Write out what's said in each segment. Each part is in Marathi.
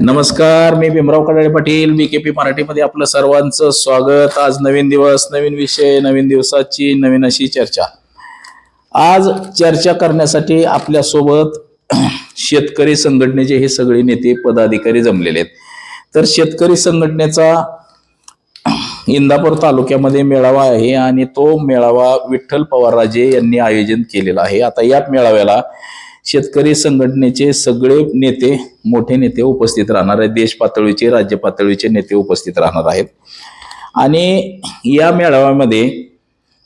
नमस्कार मी भीमराव कडाळे पाटील मी के पी मराठीमध्ये आपलं सर्वांचं स्वागत. आज नवीन दिवस नवीन विषय नवीन दिवसाची नवीन अशी चर्चा. आज चर्चा करण्यासाठी आपल्यासोबत शेतकरी संघटनेचे हे सगळे नेते पदाधिकारी जमलेले आहेत. तर शेतकरी संघटनेचा इंदापूर तालुक्यामध्ये मेळावा आहे आणि तो मेळावा विठ्ठल पवारराजे यांनी आयोजन केलेला आहे. आता या मेळाव्याला शेतकरी संघटनेचे सगळे नेते मोठे नेते उपस्थित राहणार आहेत. देश पातळीचे राज्य पातळीचे नेते उपस्थित राहणार आहेत. आणि या मेळाव्यामध्ये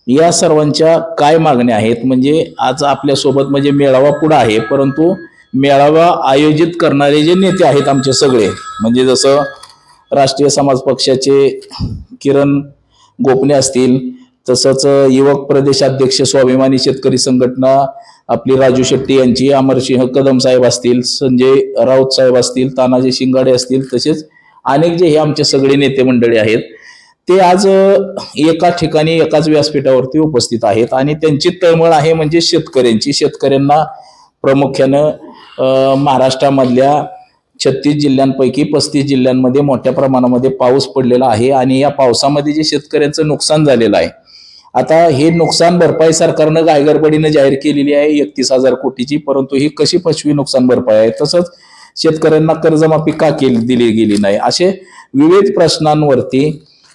या सर्वांच्या काय मागण्या आहेत? म्हणजे आज आपल्यासोबत म्हणजे मेळावा पुढं आहे परंतु मेळावा आयोजित करणारे जे नेते आहेत आमचे सगळे म्हणजे जसं राष्ट्रीय समाज पक्षाचे किरण गोपणे असतील तसंच युवक प्रदेशाध्यक्ष स्वाभिमानी शेतकरी संघटना आपली राजू शेट्टी यांची अमरसिंह कदम साहेब असतील संजय राऊत साहेब असतील तानाजी शिंगाडे असतील तसेच अनेक जे हे आमचे सगळे नेते मंडळी आहेत ते आज एका ठिकाणी एकाच व्यासपीठावरती उपस्थित आहेत आणि त्यांची तळमळ आहे म्हणजे शेतकऱ्यांची. शेतकऱ्यांना प्रामुख्यानं महाराष्ट्रामधल्या छत्तीस जिल्ह्यांपैकी पस्तीस जिल्ह्यांमध्ये मोठ्या प्रमाणामध्ये पाऊस पडलेला आहे आणि या पावसामध्ये जे शेतकऱ्यांचं नुकसान झालेलं आहे आता हे नुकसान भरपाई सरकारनं गायगरबडीनं जाहीर केलेली आहे एकतीस हजार कोटीची परंतु ही कशी पशवी नुकसान भरपाई आहे? तसंच शेतकऱ्यांना कर्जमाफी का केली दिली गेली नाही? असे विविध प्रश्नांवरती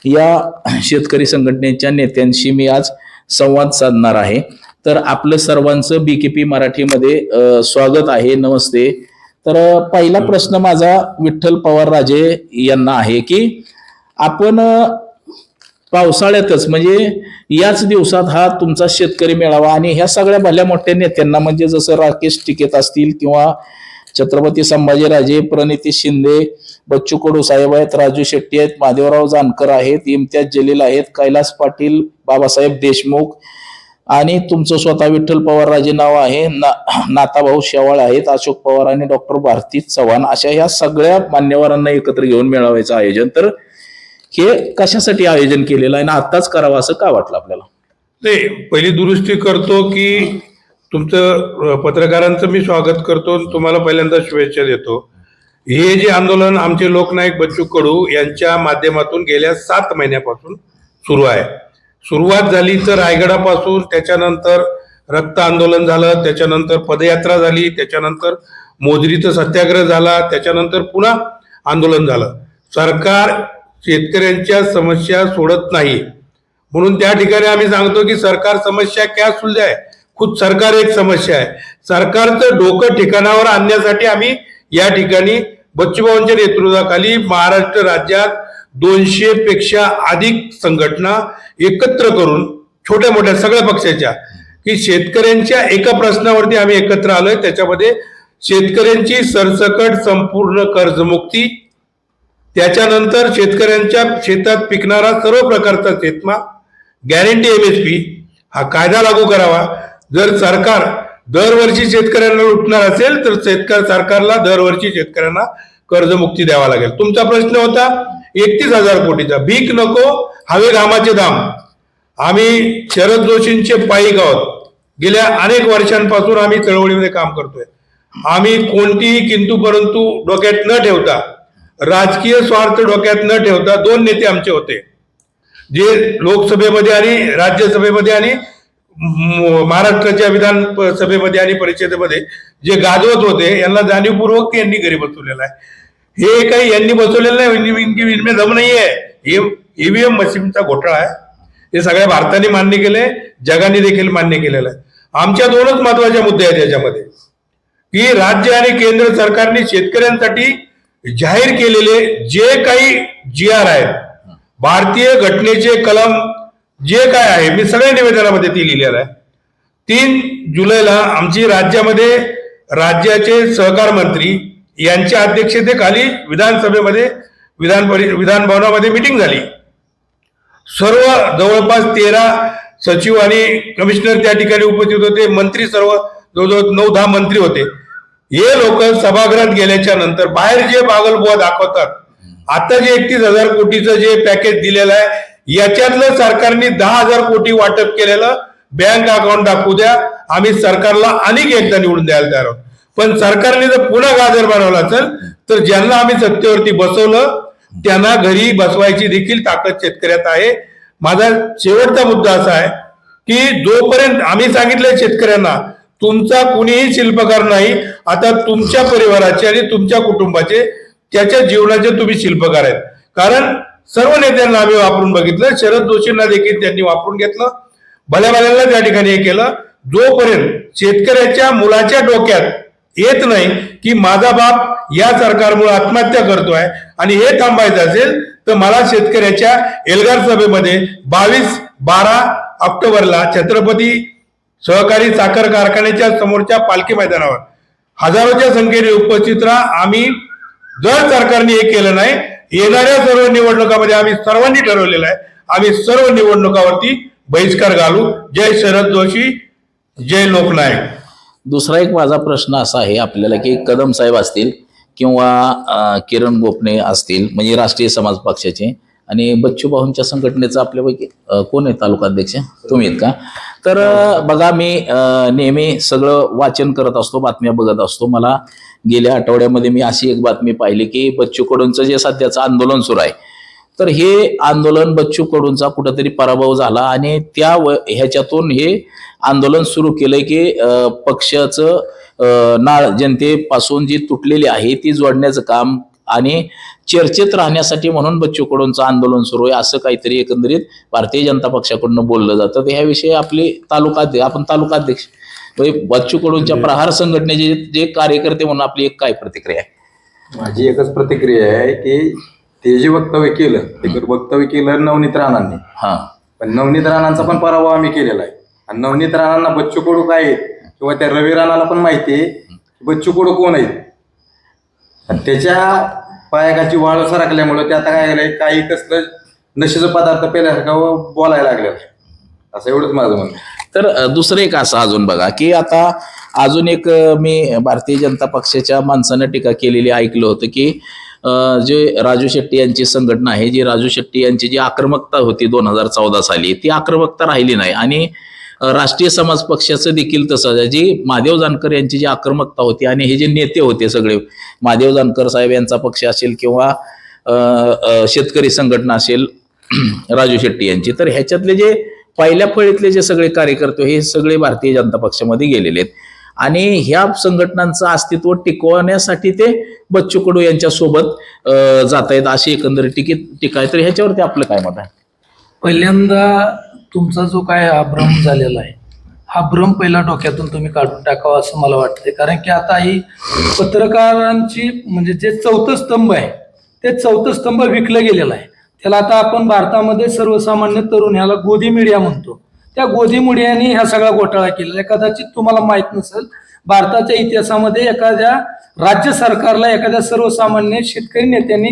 या शेतकरी संघटनेच्या नेत्यांशी मी आज संवाद साधणार आहे. तर आपलं सर्वांचं बीकेपी मराठीमध्ये स्वागत आहे नमस्ते. तर पहिला प्रश्न माझा विठ्ठल पवार राजे यांना आहे की आपण पावसाळ्यातच म्हणजे याच दिवसात हा तुमचा शेतकरी मेळावा आणि ह्या सगळ्या भल्या मोठ्या नेत्यांना म्हणजे जसं राकेश टिकेत असतील किंवा छत्रपती संभाजीराजे प्रणिती शिंदे बच्चू कडू साहेब आहेत राजू शेट्टी आहेत महादेवराव जानकर आहेत इम्तियाज जलील आहेत कैलास पाटील बाबासाहेब देशमुख आणि तुमचं स्वतः विठ्ठल पवार राजे नाव आहे ना नाताभाऊ शेवाळ आहेत अशोक पवार आणि डॉक्टर भारती चव्हाण. अशा ह्या सगळ्या मान्यवरांना एकत्र घेऊन मिळवायचं आयोजन. तर हे कशासाठी आयोजन केलेलं आहे आणि आत्ताच करावं असं का वाटलं आपल्याला? नाही पहिली दुरुस्ती करतो की तुमचं पत्रकारांचं मी स्वागत करतो आणि तुम्हाला पहिल्यांदा शुभेच्छा देतो. हे जे आंदोलन आमचे लोकनायक बच्चू कडू यांच्या माध्यमातून गेल्या सात महिन्यापासून सुरू आहे. सुरुवात झाली तर रायगडापासून त्याच्यानंतर रक्त आंदोलन झालं त्याच्यानंतर पदयात्रा झाली त्याच्यानंतर मोजरीचं सत्याग्रह झाला त्याच्यानंतर पुन्हा आंदोलन झालं. सरकार शेतकऱ्यांच्या समस्या सोडत नाही. म्हणून त्या ठिकाणी आम्ही सांगतो की सरकार समस्या क्या सुलझाय? खुद सरकार एक समस्या आहे. सरकारचं डोकं ठिकाणावर आणण्यासाठी आम्ही या ठिकाणी बच्चूभाऊंच्या नेतृत्वाखाली महाराष्ट्र राज्यात दोनशे पेक्षा अधिक संघटना एकत्र करून छोट्या मोठ्या सगळ्या पक्षाच्या की शेतकऱ्यांच्या एका प्रश्नावरती आम्ही एकत्र आलोय. त्याच्यामध्ये शेतकऱ्यांची सरसकट संपूर्ण कर्जमुक्ती त्याच्यानंतर शेतकऱ्यांच्या शेतात पिकणारा सर्व प्रकारचा शेतमाल गॅरंटी एम एच पी हा कायदा लागू करावा. जर सरकार दरवर्षी शेतकऱ्यांना लुटणार असेल तर शेतकरी सरकारला दरवर्षी शेतकऱ्यांना कर्जमुक्ती द्यावा लागेल. तुमचा प्रश्न होता एकतीस हजार कोटीचा. भीक नको हवे घामाचे दाम. आम्ही शरद जोशींचे पायिक आहोत. गेल्या अनेक वर्षांपासून आम्ही चळवळीमध्ये काम करतोय. आम्ही कोणतीही किंतू परंतु डोक्यात न ठेवता राजकीय स्वार्थ डोक्यात न ठेवता दोन नेते आमचे होते. जे लोकसभेमध्ये आणि राज्यसभेमध्ये आणि महाराष्ट्राच्या विधान सभेमध्ये आणि परिषदेमध्ये जे गाजवत होते यांना जाणीवपूर्वक यांनी घरी बसवलेलं आहे. हे काही यांनी बसवलेलं नाही म्हणजे विनमी- विनिमय दम नाहीये. हे ईव्हीएम मशीनचा घोटाळा आहे. हे सगळ्या भारताने मान्य केले जगाने देखील मान्य केलेलं आहे. आमच्या दोनच महत्त्वाच्या मुद्दे आहेत याच्यामध्ये. की राज्य आणि केंद्र सरकारने शेतकऱ्यांसाठी जाहीर केलेले जे काही जी आर आहेत भारतीय घटनेचे कलम जे काय आहे मी सगळ्या निवेदनामध्ये ती लिहिलेलं आहे. तीन जुलैला आमची राज्यामध्ये राज्याचे सहकार मंत्री यांच्या अध्यक्षतेखाली विधानसभेमध्ये विधान परि विधान भवनामध्ये मिटिंग झाली. सर्व जवळपास तेरा सचिव आणि कमिशनर त्या ठिकाणी उपस्थित होते. मंत्री सर्व जवळजवळ नऊ दहा मंत्री होते. हे लोक सभागृहात गेल्याच्यानंतर बाहेर जे बागलबुवा दाखवतात आता जे एकतीस हजार कोटीचं जे पॅकेज दिलेलं आहे याच्यातलं सरकारने दहा हजार कोटी वाटप केलेलं बँक अकाउंट दाखवू द्या. आम्ही सरकारला अनेक एकदा निवडून द्यायला तयार आहोत. पण सरकारने जर पुन्हा गाजर बनवला असेल तर ज्यांना आम्ही सत्तेवरती बसवलं त्यांना घरी बसवायची देखील ताकद शेतकऱ्यात आहे. माझा शेवटचा मुद्दा असा आहे की जोपर्यंत आम्ही सांगितलंय शेतकऱ्यांना तुमचा कुणीही शिल्पकार नाही आता तुमच्या परिवाराचे आणि तुमच्या कुटुंबाचे त्याच्या जीवनाचे तुम्ही शिल्पकार आहेत. कारण सर्व नेत्यांना आम्ही वापरून बघितलं शरद जोशींना देखील त्यांनी वापरून घेतलं भल्या भल्याला त्या ठिकाणी हे केलं. जोपर्यंत शेतकऱ्याच्या मुलाच्या डोक्यात येत नाही की माझा बाप या सरकारमुळे आत्महत्या करतोय आणि हे थांबायचं असेल तर मला शेतकऱ्याच्या एल्गार सभेमध्ये बावीस बारा ऑक्टोबरला छत्रपती सहकारी साखर कारखान्याच्या समोरच्या पालखी मैदानावर. हजारोच्या संख्येने उपस्थित राहा. आम्ही जर सरकारने हे केलं नाही येणाऱ्या सर्व निवडणुकामध्ये आम्ही सर्वांनी ठरवलेलं आहे. आम्ही सर्व निवडणुकावरती बहिष्कार घालू. जय शरद जोशी जय लोकनायक. दुसरा एक माझा प्रश्न असा आहे आपल्याला की कदम साहेब असतील किंवा किरण गोपणे असतील म्हणजे राष्ट्रीय समाज पक्षाचे आणि बच्चू भाऊंच्या संघटनेचा आपल्यापैकी कोण आहे तालुका अध्यक्ष तुम्ही आहेत का? तर बघा मी नेहमी सगळं वाचन करत असतो बातम्या बघत असतो. मला गेल्या आठवड्यामध्ये मी अशी एक बातमी पाहिली की बच्चू कडूंचं जे सध्याचं आंदोलन सुरू आहे तर हे आंदोलन बच्चू कडूंचा कुठंतरी पराभव झाला आणि त्या व ह्याच्यातून हे आंदोलन सुरू केलंय की पक्षाचं नाळ जनतेपासून जी तुटलेली आहे ती जोडण्याचं काम आणि चर्चेत राहण्यासाठी म्हणून बच्चू कडूंचं आंदोलन सुरू आहे असं काहीतरी एकंदरीत भारतीय जनता पक्षाकडून बोललं जातं. तर ह्याविषयी आपले तालुका आपण तालुका अध्यक्ष म्हणजे बच्चू कडूंच्या प्रहार संघटनेचे जे कार्यकर्ते म्हणून आपली एक काय प्रतिक्रिया आहे? माझी एकच प्रतिक्रिया आहे की ते जे वक्तव्य केलं ते वक्तव्य केलं नवनीत राणांनी. हा. पण नवनीत राणांचा पण पराभव आम्ही केलेला आहे. आणि नवनीत राणांना बच्चू कडू काय किंवा त्या रवी राणाला पण माहिती आहे की बच्चू कडू कोण आहेत आणि त्याच्या पायाकाची वाळ सरकल्यामुळे ते आता काय झालंय काही कसलं नशेचं पदार्थ पेल्यासारखं बोलायला लागलेलं आहे. असं एवढंच माझं म्हणणं आहे. तर अ, दुसरं एक असं अजून बघा की आता अजून एक अ, मी भारतीय जनता पक्षाच्या माणसानं टीका केलेली ऐकलं होतं की अ, जे राजू शेट्टी यांची संघटना आहे जी राजू शेट्टी यांची जी आक्रमकता होती दोन हजार चौदा साली ती आक्रमकता राहिली नाही आणि राष्ट्रीय समाज पक्षाचं देखील तसंच आहे. जी महादेव जानकर यांची जी आक्रमकता होती आणि हे जे नेते होते सगळे महादेव जानकर साहेब यांचा पक्ष असेल किंवा शेतकरी संघटना असेल राजू शेट्टी यांची तर ह्याच्यातले जे पहिल्या फळीतले जे सगळे कार्यकर्ते हे सगळे भारतीय जनता पक्षामध्ये गेलेले आहेत. आणि ह्या संघटनांचं अस्तित्व टिकवण्यासाठी ते बच्चू कडू यांच्यासोबत जात आहेत अशी एकंदरीत टिकीत टीका आहे. तर ह्याच्यावरती आपलं काय मत आहे? पहिल्यांदा तुमचा जो काय हा भ्रम झालेला आहे हा भ्रम पहिला डोक्यातून तुम्ही काढून टाकावा असं मला वाटतंय. कारण की आता ही पत्रकारांची म्हणजे जे चौथं स्तंभ आहे ते चौथं स्तंभ विकलं गेलेलं आहे. त्याला आता आपण भारतामध्ये सर्वसामान्य तरुण ह्याला गोदी मीडिया म्हणतो. त्या गोदी मीडियाने हा सगळा घोटाळा केलेला आहे. कदाचित तुम्हाला माहीत नसेल भारताच्या इतिहासामध्ये एखाद्या राज्य सरकारला एखाद्या सर्वसामान्य शेतकरी नेत्यांनी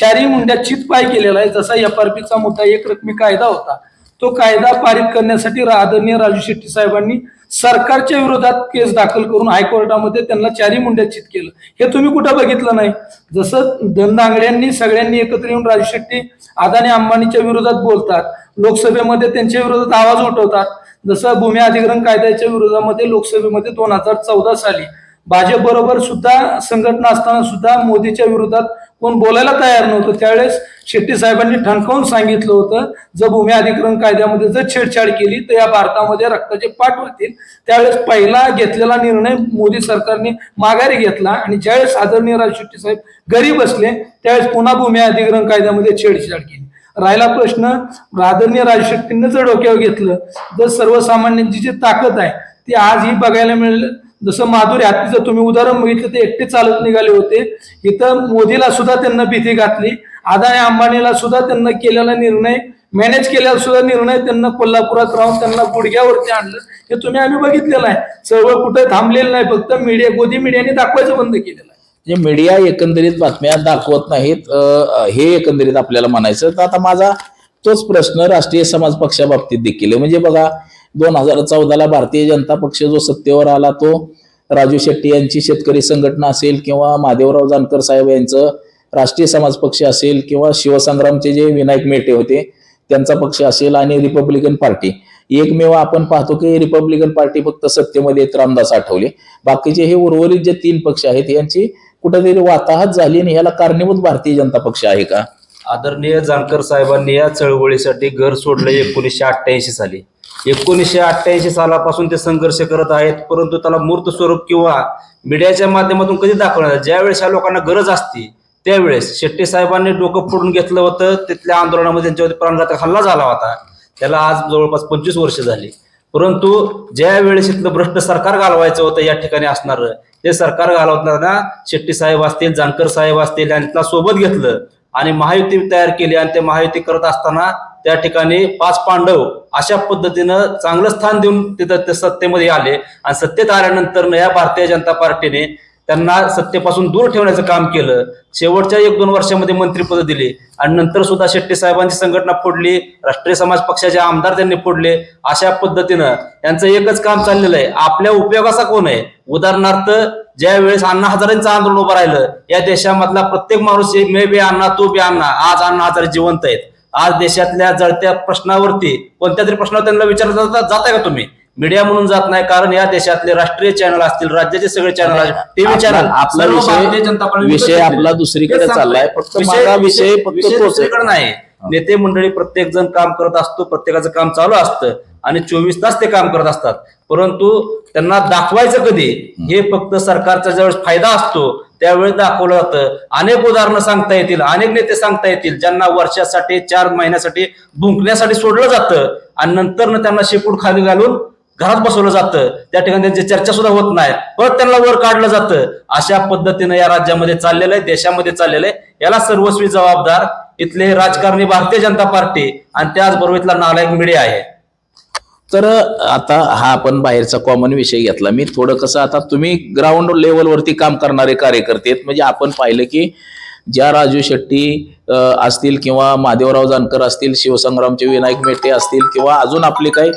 चारही मुंड्या चितपाय केलेला आहे. जसा एफ आर पीचा मोठा एक रकमी कायदा होता तो कायदा पारित करण्यासाठी आदरणीय राजू शेट्टी साहेबांनी सरकारच्या विरोधात केस दाखल करून हायकोर्टामध्ये त्यांना चारी मुंड्याचित केलं. हे तुम्ही कुठं बघितलं नाही? जसं धनदांगड्यांनी सगळ्यांनी एकत्र येऊन राजू शेट्टी अदानी अंबानीच्या विरोधात बोलतात लोकसभेमध्ये त्यांच्या विरोधात आवाज उठवतात. जसं भूमी अधिग्रहण कायद्याच्या विरोधामध्ये लोकसभेमध्ये दोन हजार चौदा साली भाजप बरोबर सुद्धा संघटना असताना सुद्धा मोदीच्या विरोधात कोण बोलायला तयार नव्हतं. त्यावेळेस शेट्टी साहेबांनी ठणकावून सांगितलं होतं जर भूमी अधिग्रहण कायद्यामध्ये जर छेडछाड केली तर या भारतामध्ये रक्ताचे पाठ होतील. त्यावेळेस पहिला घेतलेला निर्णय मोदी सरकारने माघारी घेतला आणि ज्यावेळेस आदरणीय राज शेट्टी साहेब घरी बसले त्यावेळेस पुन्हा भूमी अधिग्रहण कायद्यामध्ये छेडछाड केली. राहिला प्रश्न आदरणीय राजशेट्टींनी जर डोक्यावर घेतलं तर सर्वसामान्यांची जी ताकद आहे ती आज ही बघायला मिळेल. जसं माधुरी हत्तीचं तुम्ही उदाहरण बघितलं ते एकटे चालत निघाले होते. इथं मोदीला सुद्धा त्यांना भीती घातली. अदानी अंबानीला सुद्धा त्यांना केलेला निर्णय मॅनेज केलेला सुद्धा निर्णय त्यांना कोल्हापुरात राहून त्यांना गुडघ्यावरती आणलं. हे तुम्ही आम्ही बघितलेलं आहे. चळवळ कुठे थांबलेलं नाही फक्त मीडिया गोदी मीडियाने दाखवायचं बंद केलेलं आहे. म्हणजे मीडिया एकंदरीत बातम्या दाखवत नाहीत. हे एकंदरीत आपल्याला म्हणायचं तर आता माझा तोच प्रश्न राष्ट्रीय समाज पक्षाबाबतीत देखील आहे. म्हणजे बघा दोन हजार चौदाला भारतीय जनता पक्ष जो सत्तेवर आला तो राजू शेट्टी यांची शेतकरी संघटना असेल किंवा महादेवराव जानकर साहेब यांचं राष्ट्रीय समाज पक्ष असेल किंवा शिवसंग्रामचे जे विनायक मेटे होते त्यांचा पक्ष असेल आणि रिपब्लिकन पार्टी. एकमेव आपण पाहतो की रिपब्लिकन पार्टी फक्त सत्तेमध्ये आहेत, रामदास आठवले. बाकीचे हे उर्वरित जे तीन पक्ष आहेत यांची कुठेतरी वाताहत झाली आणि ह्याला कारणीभूत भारतीय जनता पक्ष आहे का? आदरणीय जानकर साहेबांनी या चळवळीसाठी घर सोडलं एकोणीसशे अठ्ठ्याऐंशी साली. एकोणीसशे अठ्ठ्याऐंशी सालापासून ते संघर्ष करत आहेत परंतु त्याला मूर्त स्वरूप किंवा मीडियाच्या माध्यमातून कधी दाखवणार ज्यावेळेस या लोकांना गरज असती त्यावेळेस शेट्टी साहेबांनी डोकं फोडून घेतलं होतं तिथल्या आंदोलनामध्ये त्यांच्यावरती प्राणघातक हल्ला झाला होता. त्याला आज जवळपास पंचवीस वर्ष झाली. परंतु ज्या वेळेस इथलं भ्रष्ट सरकार घालवायचं होतं या ठिकाणी असणार ते सरकार घालवताना शेट्टी साहेब असतील जानकर साहेब असतील यांना सोबत घेतलं आणि महायुती तयार केली आणि ते महायुती करत असताना त्या ठिकाणी पाच पांडव अशा पद्धतीनं चांगलं स्थान देऊन तिथं ते सत्तेमध्ये आले. आणि सत्तेत आल्यानंतर या भारतीय जनता पार्टीने त्यांना सत्तेपासून दूर ठेवण्याचं काम केलं. शेवटच्या एक दोन वर्षामध्ये मंत्रीपद दिली. आणि नंतर सुद्धा शेट्टी साहेबांची संघटना फोडली. राष्ट्रीय समाज पक्षाचे आमदार त्यांनी फोडले. अशा पद्धतीनं यांचं एकच काम चाललेलं आहे. आपल्या उपयोगाचा कोण आहे? उदाहरणार्थ ज्या वेळेस अण्णा हजारेंचं आंदोलन उभं राहिलं या देशामधला प्रत्येक माणूस मे बी अण्णा तू बी अण्णा आज अण्णा हजारे जिवंत आहेत. आज देशातल्या जळत्या प्रश्नावरती कोणत्या तरी प्रश्नावर त्यांना विचारलं जाता जाताय का तुम्ही? मीडिया म्हणून जात नाही कारण या देशातले राष्ट्रीय चॅनल असतील राज्याचे सगळे चॅनल टीव्ही चॅनल आपला विषय विषय आपला. दुसरीकडे. चाललाय फक्त विषय- दुसरीकडे नाही. नेते मंडळी प्रत्येक जण काम करत असतो प्रत्येकाचं काम चालू असतं आणि चोवीस तास ते काम करत असतात. परंतु त्यांना दाखवायचं कधी? हे. फक्त सरकारचा ज्यावेळेस फायदा असतो त्यावेळेस दाखवलं जातं. अनेक उदाहरणं सांगता येतील अनेक नेते सांगता येतील ज्यांना वर्षासाठी चार महिन्यासाठी भुंकण्यासाठी सोडलं जातं आणि नंतर त्यांना शेपूट खाली घालून घरात बसवलं जातं. त्या ठिकाणी त्यांची चर्चा सुद्धा होत नाही. परत त्यांना वर काढलं जातं. अशा पद्धतीनं या राज्यामध्ये चाललेलं आहे देशामध्ये चाललेलं आहे. याला सर्वस्वी जबाबदार इथले राजकारणी भारतीय जनता पार्टी आणि त्याचबरोबर इथला नालायक मीडिया आहे. तर आता हा आपण बाहेरचा कॉमन विषय घेतला. मी थोडं कसं आता तुम्ही ग्राउंड लेवलवरती काम करणारे कार्यकर्ते आहेत. म्हणजे आपण पाहिलं की ज्या राजू शेट्टी असतील किंवा महादेवराव जानकर असतील शिवसंग्रामचे विनायक मेटे असतील किंवा अजून आपली काही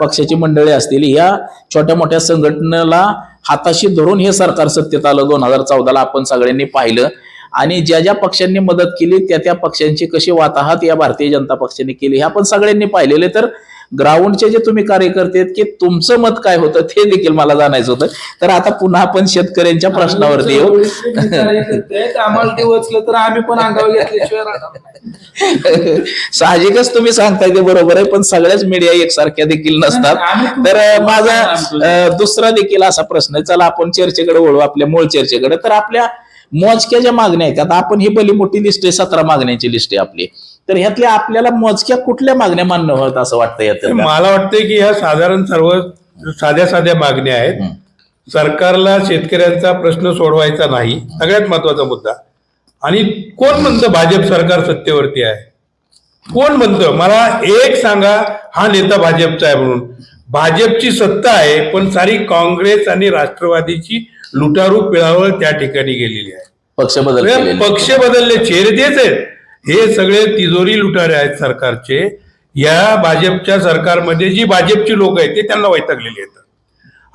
पक्षाची मंडळी असतील ह्या छोट्या मोठ्या संघटनेला हाताशी धरून हे सरकार सत्तेत आलं. दोन हजार चौदाला आपण सगळ्यांनी पाहिलं. आणि ज्या ज्या पक्षांनी मदत केली त्या त्या पक्षांची कशी वाताहत या भारतीय जनता पक्षाने केली हे आपण सगळ्यांनी पाहिलेले. तर ग्राउंडचे जे तुम्ही कार्यकर्ते आहेत की तुमचं मत काय होतं ते देखील मला जाणायचं होतं. तर आता पुन्हा आपण शेतकऱ्यांच्या प्रश्नावरती येऊ. आम्हाला ते वचलं तर आम्ही पण अंगावर घेतल्याशिवाय राहणार नाही. साहजिकच तुम्ही सांगताय ते बरोबर आहे पण सगळ्याच मीडिया एकसारख्या देखील नसतात. आम्ही तर अं, माझा अं, दुसरा देखील असा प्रश्न आहे. चला आपण चर्चेकडे वळू आपल्या मूळ चर्चेकडे. तर आपल्या मोजक्या ज्या मागण्या आहेत आता आपण ही भली मोठी लिस्ट आहे सतरा मागण्यांची लिस्ट आहे आपली. तर ह्यातल्या आपल्याला मोजक्या कुठल्या मागण्या मान्य होत असं वाटतं यात मला वाटतंय की ह्या साधारण सर्व साध्या साध्या मागण्या आहेत. सरकारला शेतकऱ्यांचा प्रश्न सोडवायचा नाही. सगळ्यात महत्त्वाचा मुद्दा. आणि कोण म्हणतं भाजप सरकार सत्तेवरती आहे? कोण म्हणतं? मला एक सांगा हा नेता भाजपचा आहे म्हणून. भाजपची सत्ता आहे पण सारी काँग्रेस आणि राष्ट्रवादीची लुटारू पिळावळ त्या ठिकाणी गेलेली आहे. पक्ष बदल. पक्ष बदलले चेहरे तेच आहेत. हे सगळे तिजोरी लुटारे आहेत सरकारचे. या भाजपच्या सरकारमध्ये जी भाजपची लोक आहेत ते त्यांना वैतागलेली आहेत.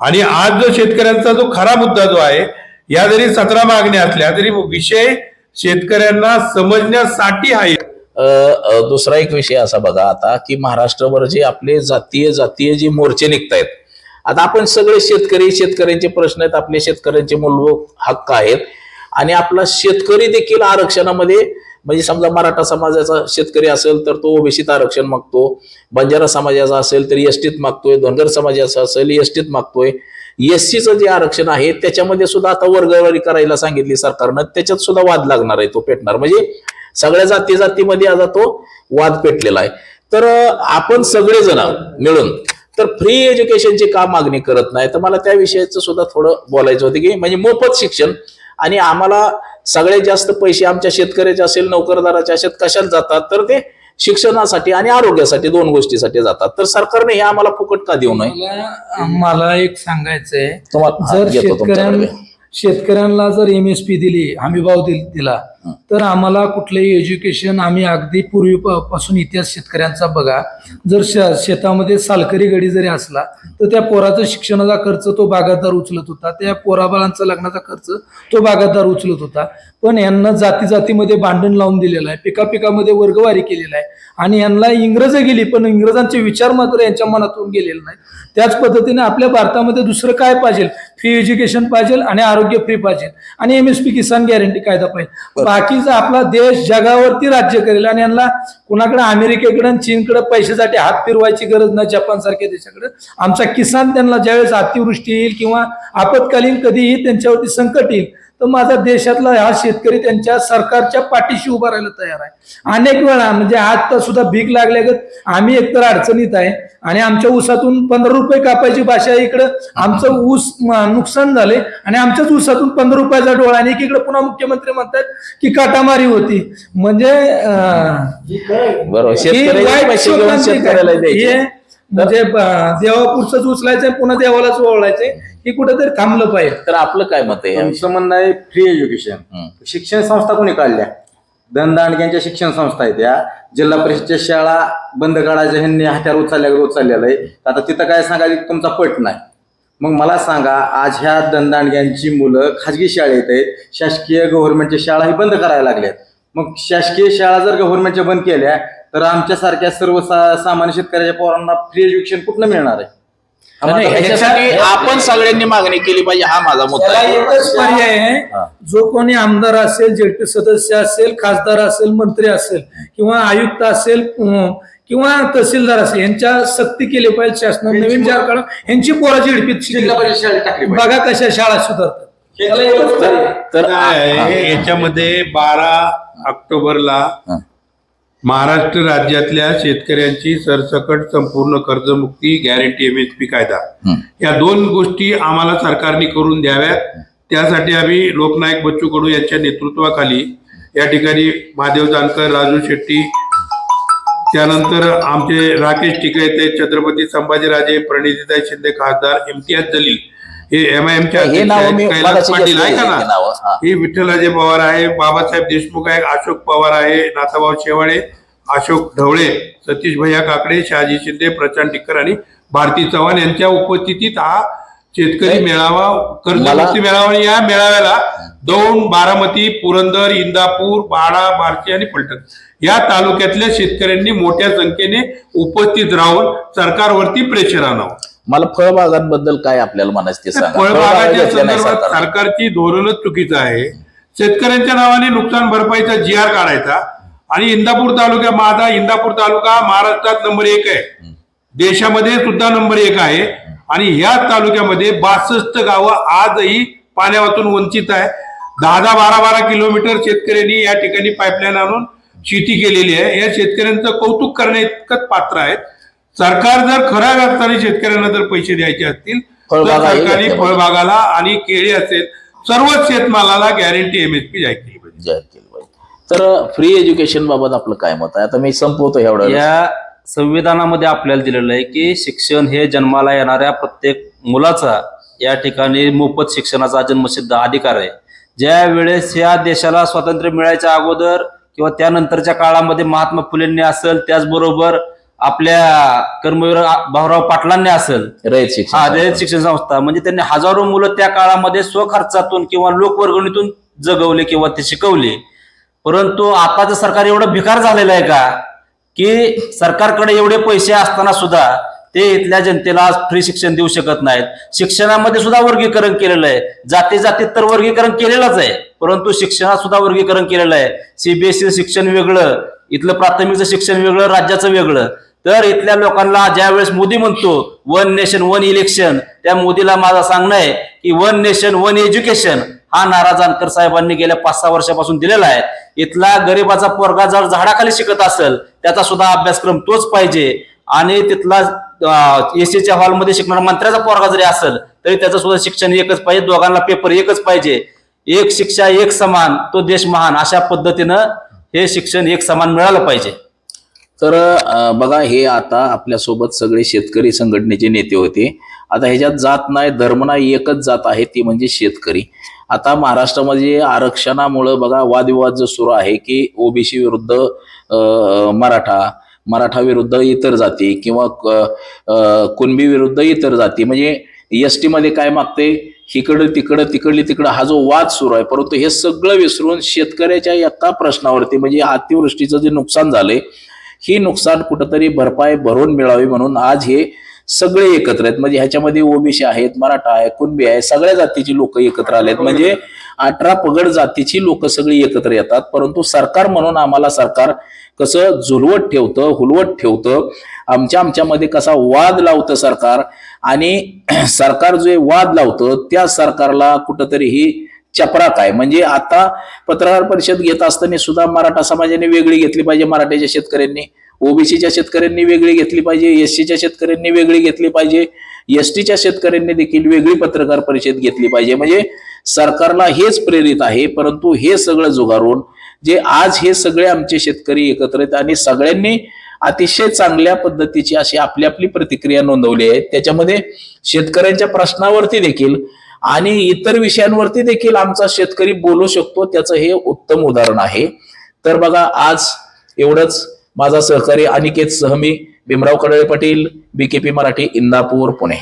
आणि आज जो शेतकऱ्यांचा जो खरा मुद्दा जो आहे या जरी सतरा मागण्या असल्या तरी विषय शेतकऱ्यांना समजण्यासाठी आहे. दुसरा एक विषय असा बघा आता की महाराष्ट्रभर जे आपले जातीय जातीय जे मोर्चे निघतायत आता आपण सगळे शेतकरी शेतकऱ्यांचे प्रश्न आहेत आपले शेतकऱ्यांचे मूलभूत हक्क आहेत. आणि आपला शेतकरी देखील आरक्षणामध्ये म्हणजे समजा मराठा समाजाचा शेतकरी असेल तर तो ओबीसीत आरक्षण मागतो बंजारा समाजाचा असेल तर एसटीत मागतोय धनगर समाजाचा असेल एसटीत मागतोय. एससीचं जे आरक्षण आहे त्याच्यामध्ये सुद्धा आता वर्गवारी करायला सांगितली सरकारनं त्याच्यात सुद्धा वाद लागणार आहे तो पेटणार. म्हणजे सगळ्या जाती जातीमध्ये आता तो वाद पेटलेला आहे. तर आपण सगळेजण मिळून तर फ्री एज्युकेशनची का मागणी करत नाही? तर मला त्या विषयाचं सुद्धा थोडं बोलायचं होतं की म्हणजे मोफत शिक्षण आणि आम्हाला सगळ्यात जास्त पैसे आमच्या शेतकऱ्याचे असेल नोकरदाराचे असेल कशाला जातात? तर ते शिक्षणासाठी आणि आरोग्यासाठी दोन गोष्टीसाठी जातात. तर सरकारने हे आम्हाला फुकट का देऊ नये? मला मला एक सांगायचंय. तुम्हाला शेतकऱ्यांना जर एम एस पी दिली हमी भाव दिल- दिला तर आम्हाला कुठलंही एज्युकेशन आम्ही अगदी पूर्वीपासून इतिहास शेतकऱ्यांचा बघा. जर श- शेतामध्ये सालकरी गडी जरी असला तर त्या पोराचा शिक्षणाचा खर्च तो बागायतदार उचलत होता. त्या पोराबाळांचा लग्नाचा खर्च तो बागायतदार उचलत होता. पण यांना जाती जातीमध्ये भांडण लावून दिलेलं आहे. पिका पिकामध्ये वर्गवारी केलेला आहे. आणि यांना इंग्रज गेली पण इंग्रजांचे विचार मात्र यांच्या मनातून गेलेले नाहीत. त्याच पद्धतीने आपल्या भारतामध्ये दुसरं काय पाहिजे? फ्री एज्युकेशन पाहिजे आणि आरोग्य फ्री पाहिजे. आणि एम एस पी किसान गॅरंटी कायदा पाहिजे. बाकीचा आपला देश जगावरती राज्य करेल आणि यांना कुणाकडे अमेरिकेकडे आणि चीनकडे पैशासाठी हात फिरवायची गरज नाही जपान सारख्या देशाकडे. आमचा किसान त्यांना ज्यावेळेस अतिवृष्टी येईल किंवा आपत्कालीन कधीही त्यांच्यावरती संकट येईल तर माझा देशातला हा शेतकरी त्यांच्या सरकारच्या पाठीशी उभा राहायला तयार आहे. अनेक वेळा म्हणजे आज तर सुद्धा भीक लागल्यागत आम्ही एकतर अडचणीत आहे आणि आमच्या ऊसातून पंधरा रुपये कापायची भाषा आहे इकडं. आमचं ऊस नुकसान झाले आणि आमच्याच ऊसातून पंधरा रुपयाचा डोळा आणि एकीकडे पुन्हा मुख्यमंत्री म्हणतात की काटामारी होती. म्हणजे बरोबर. म्हणजे देवापुरचंच उचलायचंय पुन्हा देवालाच ओळायचंय ही कुठेतरी थांबलं पाहिजे. तर आपलं काय मत आहे? तुमचं म्हणणं आहे फ्री एज्युकेशन. शिक्षण संस्था कोणी काढल्या? दंदांडग्यांच्या शिक्षण संस्था आहेत त्या जिल्हा परिषदच्या शाळा बंद काढायच्या ह्यांनी हत्यार उचलल्या उचललेलं आहे. आता तिथं काय सांगायचं की तुमचा पट नाही. मग मला सांगा आज ह्या दंदांडग्यांची मुलं खाजगी शाळेत आहेत. शासकीय गव्हर्नमेंटच्या शाळा ही बंद करायला लागल्यात. मग शासकीय शाळा जर गव्हर्नमेंटच्या बंद केल्या तर आमच्यासारख्या सर्व सामान्य शेतकऱ्याच्या पोरांना फ्री एज्युकेशन कुठनं मिळणार आहे नाही, ह्याच्यासाठी आपण सगळ्यांनी मागणी केली पाहिजे हा माझा मुद्दा त्याला आहे एकच पर्याय आहे. जो कोणी आमदार असेल जेडपी सदस्य असेल खासदार असेल मंत्री असेल किंवा आयुक्त असेल अं, किंवा तहसीलदार असेल यांच्या सक्ती केली पाहिजे शासनाने नवीन चार काढून यांची पोराची झडपीत शिकली जिल्हा परिषद शाळेत टाकली पाहिजे. बघा कशा शाळा सुधारतात त्याला एकच पर्याय आहे. तर काय. आहे, याच्यामध्ये बारा ऑक्टोबरला. महाराष्ट्र राज्यातल्या शेतकऱ्यांची सरसकट संपूर्ण कर्जमुक्ती गॅरंटी एमएसपी कायदा हं. या दोन गोष्टी आम्हाला सरकारने करून द्याव्यात त्यासाठी आम्ही लोकनायक बच्चू कडू यांच्या नेतृत्वाखाली या ठिकाणी महादेव जानकर राजू शेट्टी त्यानंतर आमचे राकेश टिकळे ते छत्रपती संभाजीराजे प्रणितीताई शिंदे खासदार इम्तियाज जलील हे एम आय हे कैलास पाटील आहे का ना? ही विठ्ठलाजे पवार आहे बाबासाहेब देशमुख आहे अशोक पवार आहे नाथाभाऊ शेवाळे अशोक ढवळे सतीश भैया काकडे शहाजी शिंदे प्रशांत टिक्कर आणि भारती चव्हाण यांच्या उपस्थितीत हा शेतकरी. मेळावा कर्जमुक्ती मेळावा आणि या मेळाव्याला दौंड बारामती पुरंदर इंदापूर बाळा बार्शी आणि फलटण या तालुक्यातल्या शेतकऱ्यांनी मोठ्या संख्येने उपस्थित राहून सरकारवरती प्रेशर आणावं. मला फळबागांबद्दल काय आपल्याला म्हणायचं ते सांगा. फळबागा फळबागाच्या घेतल्या नाही संदर्भात सरकारने. सरकारची धोरणच चुकीचं आहे. शेतकऱ्यांच्या नावाने नुकसान भरपाईचा जी आर काढायचा आणि इंदापूर तालुका माझा इंदापूर तालुका महाराष्ट्रात नंबर एक आहे. देशामध्ये सुद्धा नंबर एक आहे. आणि ह्या तालुक्यामध्ये बासष्ट गावं आजही पाण्यावाचून वंचित आहे. दहा दहा बारा बारा किलोमीटर शेतकऱ्यांनी या ठिकाणी पाईपलाईन आणून शेती केलेली आहे. या शेतकऱ्यांचं कौतुक करण्या इतकंच पात्र आहेत. सरकार जर खऱ्या अर्थाने शेतकऱ्यांना जर पैसे द्यायचे असतील तर सरकारी फळबागाला आणि केळी असेल सर्वच शेतमालाला गॅरंटी एमएसपी जाहीर केली पाहिजे. जाहीर केलं पाहिजे. तर फ्री एज्युकेशन बाबत आपलं काय मत आहे? आता मी संपवतो एवढं या संविधानामध्ये आपल्याला दिलेलं आहे की शिक्षण हे जन्माला येणाऱ्या प्रत्येक मुलाचा या ठिकाणी मोफत शिक्षणाचा जन्मसिद्ध अधिकार आहे. ज्या वेळेस या देशाला स्वातंत्र्य मिळायच्या अगोदर किंवा त्यानंतरच्या काळामध्ये महात्मा फुलेंनी असेल त्याचबरोबर आपल्या कर्मवीर भाऊराव पाटलांनी असेल. रयत शिक्षण हा रयत शिक्षण संस्था. म्हणजे त्यांनी हजारो मुलं त्या काळामध्ये स्वखर्चातून किंवा लोकवर्गणीतून जगवले किंवा ते शिकवले. परंतु आताचं सरकार एवढं भिकार झालेलं आहे का? की सरकारकडे एवढे पैसे असताना सुद्धा ते इथल्या जनतेला आज फ्री शिक्षण देऊ शकत नाहीत. शिक्षणामध्ये सुद्धा वर्गीकरण केलेलं आहे. जाती जातीत तर वर्गीकरण केलेलंच आहे. परंतु शिक्षणात सुद्धा वर्गीकरण केलेलं आहे. सीबीएसई शिक्षण वेगळं इथलं प्राथमिकचं शिक्षण वेगळं राज्याचं वेगळं. तर इथल्या लोकांना ज्यावेळेस मोदी म्हणतो वन नेशन वन इलेक्शन त्या मोदीला माझं सांगणं आहे की वन नेशन वन एज्युकेशन हा नारा जानकर साहेबांनी गेल्या पाच सहा वर्षापासून दिलेला आहे. इथला गरीबाचा पोरगा जर झाडाखाली शिकत असेल त्याचा सुद्धा अभ्यासक्रम तोच पाहिजे. आणि तिथला एसीच्या हॉलमध्ये शिकणारा मंत्र्याचा पोरगा जरी असेल तरी त्याचं सुद्धा शिक्षण एकच पाहिजे दोघांना पेपर एकच पाहिजे. एक शिक्षा एक समान तो देश महान अशा पद्धतीनं हे शिक्षण एक समान मिळालं पाहिजे. तर बघा हे आता आपल्यासोबत सगळे शेतकरी संघटनेचे नेते होते. आता ह्याच्यात जात नाही धर्म नाही एकच जात आहे ती म्हणजे शेतकरी. आता महाराष्ट्रामध्ये आरक्षणामुळं बघा वादविवाद जो सुरू आहे की ओबीसी विरुद्ध मराठा मराठा विरुद्ध इतर जाती किंवा कुणबी विरुद्ध इतर जाती. म्हणजे एस टीमध्ये काय मागते? इकडं तिकडं तिकडली तिकडं हा जो वाद सुरू आहे परंतु हे सगळं विसरून शेतकऱ्याच्या एका प्रश्नावरती म्हणजे अतिवृष्टीचं जे नुकसान झालंय ही नुकसान कुठंतरी भरपाई भरून मिळावी म्हणून आज हे सगळे एकत्र आहेत. म्हणजे ह्याच्यामध्ये ओबीसी आहेत मराठा आहे कुणबी आहे सगळ्या जातीची लोक एकत्र आलेत. म्हणजे अठरा पगड जातीची लोक सगळी एकत्र येतात. परंतु सरकार म्हणून आम्हाला सरकार कसं झुलवत ठेवतं हुलवत ठेवतं. आमच्या आमच्यामध्ये कसा वाद लावतं सरकार. आणि सरकार जे वाद लावतं त्या सरकारला कुठंतरी ही चपराक आहे. म्हणजे आता पत्रकार परिषद घेत असताना सुद्धा मराठा समाजाने वेगळी घेतली पाहिजे मराठ्याच्या शेतकऱ्यांनी. ओबीसीच्या शेतकऱ्यांनी वेगळी घेतली पाहिजे एससीच्या शेतकऱ्यांनी वेगळी घेतली पाहिजे एसटीच्या शेतकऱ्यांनी देखील वेगळी पत्रकार परिषद घेतली पाहिजे. म्हणजे सरकारला हेच प्रेरित आहे परंतु हे सगळं जुगारून जे आज हे सगळे आमचे शेतकरी एकत्र आहेत आणि सगळ्यांनी अतिशय चांगल्या पद्धतीची अशी आपली आपली प्रतिक्रिया नोंदवली आहे. त्याच्यामध्ये शेतकऱ्यांच्या प्रश्नावरती देखील आणि इतर विषयांवरती देखील आमचा शेतकरी बोलू शकतो त्याचं हे उत्तम उदाहरण आहे. तर बघा आज एवढंच. माझा सहकारी अनिकेत सहमी भीमराव कडळे पाटील बीकेपी मराठी इंदापूर पुणे.